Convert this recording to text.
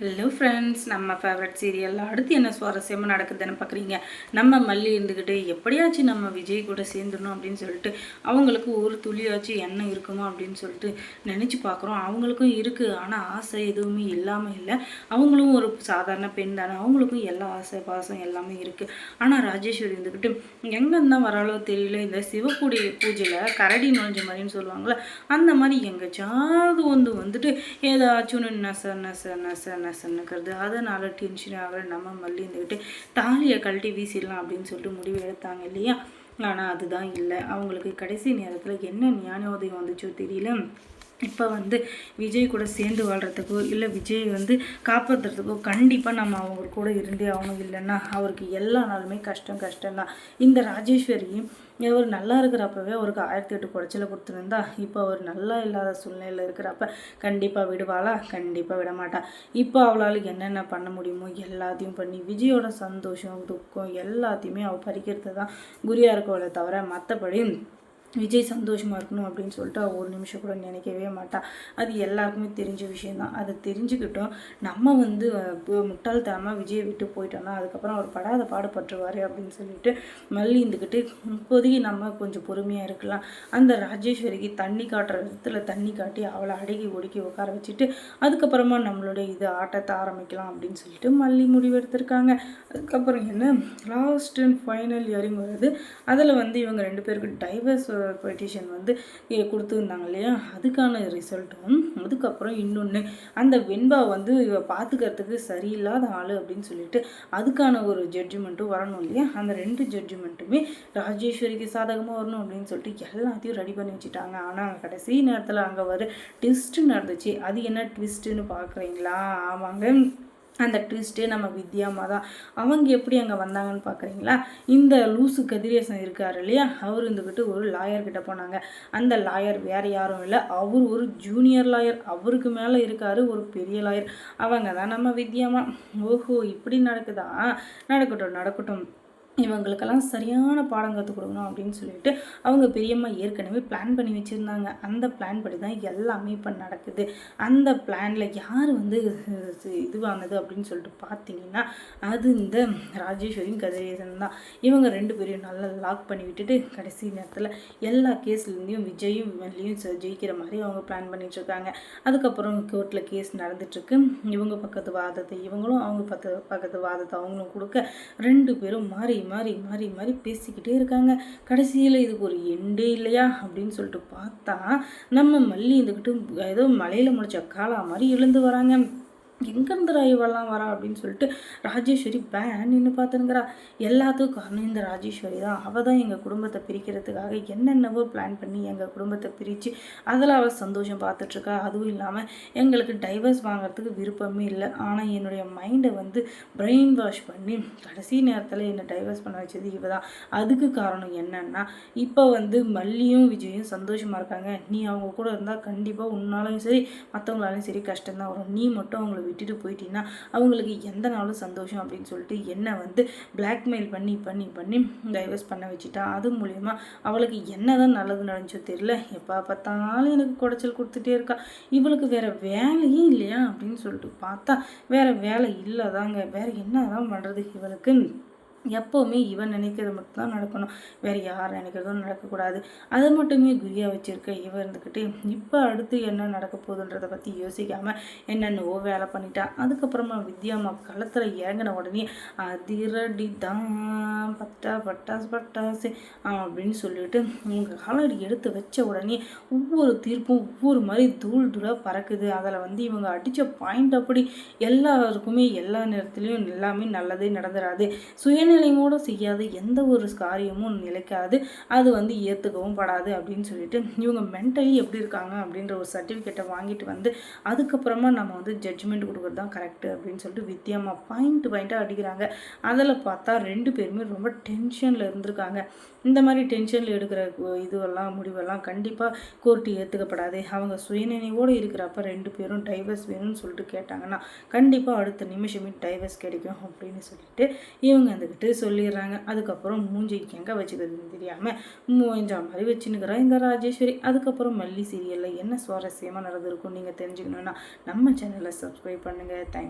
Hello friends நம்ம favourite serial அடுத்து என்ன சுவாரஸ்யமாக நடக்குதுன்னு பார்க்குறீங்க நம்ம மல்லி இருந்துக்கிட்டு எப்படியாச்சும் நம்ம விஜய் கூட சேர்ந்துடணும் அப்படின்னு சொல்லிட்டு அவங்களுக்கு ஒரு துளியாச்சும் எண்ணம் இருக்குமா அப்படின்னு சொல்லிட்டு நினச்சி பார்க்குறோம் அவங்களுக்கும் இருக்குது ஆனால் ஆசை எதுவுமே இல்லாமல் இல்லை. அவங்களும் ஒரு சாதாரண பெண் தானே. அவங்களுக்கும் எல்லா ஆசை பாசம் எல்லாமே இருக்குது ஆனால் ராஜேஸ்வரி இருந்துக்கிட்டு எங்கேருந்து தான் வராளோ தெரியல. இந்த சிவக்குடி பூஜையில் கரடி நுழைஞ்ச மாதிரின்னு சொல்லுவாங்களே அந்த மாதிரி எங்கேச்சாவது வந்து வந்துட்டு ஏதாச்சும் நச நச நச நசன்னுக்கிறது அதனால் டென்ஷன் ஆகிற நம்ம மல்லி இருந்துக்கிட்டு தாலியை கழட்டி வீசிடலாம் அப்படின்னு சொல்லிட்டு முடிவு எடுத்தாங்க இல்லையா? ஆனால் அதுதான் இல்லை. அவங்களுக்கு கடைசி நேரத்தில் என்ன ஞானோதயம் வந்துச்சோ தெரியல. இப்போ வந்து விஜய் கூட சேர்ந்து வாழ்கிறதுக்கோ இல்லை விஜய் வந்து காப்பாற்றுறதுக்கோ கண்டிப்பாக நம்ம அவங்க கூட இருந்தே ஆகணும். இல்லைன்னா அவருக்கு எல்லா நாளுமே கஷ்டம் கஷ்டம்தான். இந்த ராஜேஸ்வரியும் அவர் நல்லா இருக்கிறப்பவே அவருக்கு ஆயிரத்தி எட்டு குறைச்சல கொடுத்துருந்தா இப்போ அவர் நல்லா இல்லாத சூழ்நிலையில் இருக்கிறப்ப கண்டிப்பாக விடுவாளா? கண்டிப்பாக விட மாட்டா இப்போ அவளால் என்னென்ன பண்ண முடியுமோ எல்லாத்தையும் பண்ணி விஜயோட சந்தோஷம் துக்கம் எல்லாத்தையுமே அவள் பறிக்கிறது தான் குறியாக இருக்கவளை தவிர மற்றபடி விஜய் சந்தோஷமாக இருக்கணும் அப்படின்னு சொல்லிட்டு ஒரு நிமிஷம் கூட நினைக்கவே மாட்டான் அது எல்லாருக்குமே தெரிஞ்ச விஷயந்தான் அதை தெரிஞ்சுக்கிட்டோம். நம்ம வந்து முட்டாள்தனமாக விஜயை விட்டு போயிட்டோம்னா அதுக்கப்புறம் அவர் படாத பாடுபட்டுருவார் அப்படின்னு சொல்லிட்டு மல்லி இருந்துக்கிட்டு இப்போதைக்கு நம்ம கொஞ்சம் பொறுமையாக இருக்கலாம். அந்த ராஜேஸ்வரிக்கு தண்ணி காட்டுற விதத்தில் தண்ணி காட்டி அவளை அடகி ஒடுக்கி உட்கார வச்சுட்டு அதுக்கப்புறமா நம்மளுடைய இது ஆட்டத்தை ஆரம்பிக்கலாம் அப்படின்னு சொல்லிட்டு மல்லி முடிவெடுத்திருக்காங்க. அதுக்கப்புறம் என்ன? லாஸ்ட் அண்ட் ஃபைனல் இயரிங் வருது. அதில் வந்து இவங்க ரெண்டு பேருக்கு டைவர்ஸ் பெட்டிஷன் வந்து கொடுத்துருந்தாங்க இல்லையா? அதுக்கான ரிசல்ட்டும் அதுக்கப்புறம் இன்னொன்று அந்த வெண்பா வந்து இவ பார்த்துக்கிறதுக்கு சரியில்லாத ஆள் அப்படின்னு சொல்லிட்டு அதுக்கான ஒரு ஜட்ஜ்மெண்ட்டும் வரணும் இல்லையா? அந்த ரெண்டு ஜட்ஜ்மெண்ட்டுமே ராஜேஸ்வரிக்கு சாதகமாக வரணும் அப்படின்னு சொல்லிட்டு எல்லாத்தையும் ரெடி பண்ணி வச்சுட்டாங்க. ஆனால் கடைசி நேரத்தில் அங்கே வர ட்விஸ்ட்டு நடந்துச்சு. அது என்ன ட்விஸ்ட்டுன்னு பார்க்குறீங்களா ஆமாங்க. அந்த ட்விஸ்ட்டே நம்ம வித்யாமா தான் அவங்க எப்படி அங்கே வந்தாங்கன்னு பார்க்குறீங்களா இந்த லூசு கதிரேசன் இருக்கார் இல்லையா? அவர் இருந்துக்கிட்டு ஒரு லாயர் கிட்ட போனாங்க. அந்த லாயர் வேறு யாரும் இல்லை. அவர் ஒரு ஜூனியர் லாயர் அவருக்கு மேலே இருக்கார் ஒரு பெரிய லாயர் அவங்க தான் நம்ம வித்யாமா ஓஹோ இப்படி நடக்குதா? நடக்கட்டும் நடக்கட்டும். இவங்களுக்கெல்லாம் சரியான பாடம் கற்றுக் கொடுக்கணும் அப்படின்னு சொல்லிட்டு அவங்க பெரியம்மா ஏற்கனவே பிளான் பண்ணி வச்சுருந்தாங்க. அந்த பிளான் படி தான் எல்லாமே இப்போ நடக்குது. அந்த பிளானில் யார் வந்து இதுவானது அப்படின்னு சொல்லிட்டு பார்த்தீங்கன்னா அது இந்த ராஜேஸ்வரியும் கதிரேசன் தான். இவங்க ரெண்டு பேரையும் நல்லா லாக் பண்ணி விட்டுட்டு கடைசி நேரத்தில் எல்லா கேஸ்லேருந்தையும் விஜயும் மல்லியும் ஜெயிக்கிற மாதிரி அவங்க பிளான் பண்ணிகிட்ருக்காங்க அதுக்கப்புறம் கோர்ட்டில் கேஸ் நடந்துட்டுருக்கு. இவங்க பக்கத்து வாதத்தை இவங்களும் அவங்க பக்கத்து பக்கத்து வாதத்தை அவங்களும் கொடுக்க ரெண்டு பேரும் மாறி மாறி மாறி மாறி பேசிக்கிட்டே இருக்காங்க. கடைசியில் இதுக்கு ஒரு எண்டே இல்லையா? அப்படின்னு சொல்லிட்டு பார்த்தா நம்ம மல்லி இருந்துக்கிட்டு ஏதோ மலையில் முடிச்ச காலா மாதிரி எழுந்து வராங்க. எங்கேருந்து இவெல்லாம் வரா அப்படின்னு சொல்லிட்டு ராஜேஸ்வரி பேன் நின்று பார்த்துனுங்கிறா எல்லாத்துக்கும் காரணம் இந்த ராஜேஸ்வரி தான். அவள் தான் எங்கள் குடும்பத்தை பிரிக்கிறதுக்காக என்னென்னவோ பிளான் பண்ணி எங்கள் குடும்பத்தை பிரித்து அதில் அவள் சந்தோஷம் பார்த்துட்ருக்கா. அதுவும் இல்லாமல் எங்களுக்கு டைவர்ஸ் வாங்குறதுக்கு விருப்பமே இல்லை. ஆனால் என்னுடைய மைண்டை வந்து பிரெயின் வாஷ் பண்ணி கடைசி நேரத்தில் என்னை டைவர்ஸ் பண்ண வச்சது இவ தான். அதுக்கு காரணம் என்னன்னா இப்போ வந்து மல்லியும் விஜயும் சந்தோஷமாக இருக்காங்க. நீ அவங்க கூட இருந்தால் கண்டிப்பாக உன்னாலையும் சரி மற்றவங்களாலையும் சரி கஷ்டம்தான் வரும். நீ மட்டும் அவங்களை விட்டுட்டு போயிட்டீங்கன்னா அவங்களுக்கு எந்த நாளும் சந்தோஷம் அப்படின்னு சொல்லிட்டு என்னை வந்து பிளாக்மெயில் பண்ணி பண்ணி பண்ணி டைவர்ஸ் பண்ண வச்சுட்டா. அது மூலயமா அவளுக்கு என்ன தான் நல்லது நடந்துச்சோ தெரியல. எப்போ பார்த்தாலும் எனக்கு குடைச்சல் கொடுத்துட்டே இருக்கா. இவளுக்கு வேறு வேலையே இல்லையா அப்படின்னு சொல்லிட்டு பார்த்தா வேறு வேலை இல்லை தாங்க வேற என்ன தான் பண்ணுறது இவளுக்கு எப்போவுமே இவன் நினைக்கிறது மட்டும்தான் நடக்கணும். வேறு யார் நினைக்கிறதும் நடக்கக்கூடாது. அதை மட்டுமே குறியாக வச்சுருக்க இவன் இருந்துக்கிட்டு இப்போ அடுத்து என்ன நடக்க போகுதுன்றதை பற்றி யோசிக்காமல் என்னென்னவோ வேலை பண்ணிட்டான் அதுக்கப்புறமா வித்யாமா களத்தில் இறங்கின உடனே அதிரடி தான் பட்டா பட்டாசு பட்டாசு அப்படின்னு சொல்லிட்டு உங்கள் காலடி எடுத்து வச்ச உடனே ஒவ்வொரு தீர்ப்பும் ஒவ்வொரு மாதிரி தூள் தூளாக பறக்குது. அதில் வந்து இவங்க அடித்த பாயிண்ட் அப்படி எல்லாருக்குமே எல்லா நேரத்துலையும் எல்லாமே நல்லதே நடந்துடாது சுய மனநிலையோடு செய்யாத எந்த ஒரு காரியமும் நிலைக்காது. அது வந்து ஏற்றுக்கவும் படாது அப்படின்னு சொல்லிட்டு இவங்க மென்டலி எப்படி இருக்காங்க அப்படின்ற ஒரு சர்டிஃபிகேட்டை வாங்கிட்டு வந்து அதுக்கப்புறமா நம்ம வந்து ஜட்ஜ்மெண்ட் கொடுக்குறது தான் கரெக்டு அப்படின்னு சொல்லிட்டு வித்தியாமா பாயிண்ட் பாயிண்ட்டாக அடிக்கிறாங்க. அதில் பார்த்தா ரெண்டு பேருமே ரொம்ப டென்ஷனில் இருந்திருக்காங்க. இந்த மாதிரி டென்ஷனில் எடுக்கிற இதுவெல்லாம் முடிவெல்லாம் கண்டிப்பாக கோர்ட்டு ஏற்றுக்கப்படாது அவங்க சுயநினைவோடு இருக்கிறப்ப ரெண்டு பேரும் டைவர்ஸ் வேணும்னு சொல்லிட்டு கேட்டாங்கன்னா கண்டிப்பாக அடுத்த நிமிஷமே டைவர்ஸ் கிடைக்கும் அப்படின்னு சொல்லிட்டு இவங்க அந்த வந்துக்கிட்டு சொல்லிடுறாங்க. அதுக்கப்புறம் மூஞ்சிக்கு எங்கே வச்சுக்கிறதுன்னு தெரியாமல் மூஞ்சா மாதிரி வச்சுன்னுக்கிறா இந்த ராஜேஸ்வரி. அதுக்கப்புறம் மல்லி சீரியலில் என்ன சுவாரஸ்யமாக நடந்திருக்கும் நீங்கள் தெரிஞ்சுக்கணுன்னா நம்ம சேனலை சப்ஸ்கிரைப் பண்ணுங்கள் தேங்க்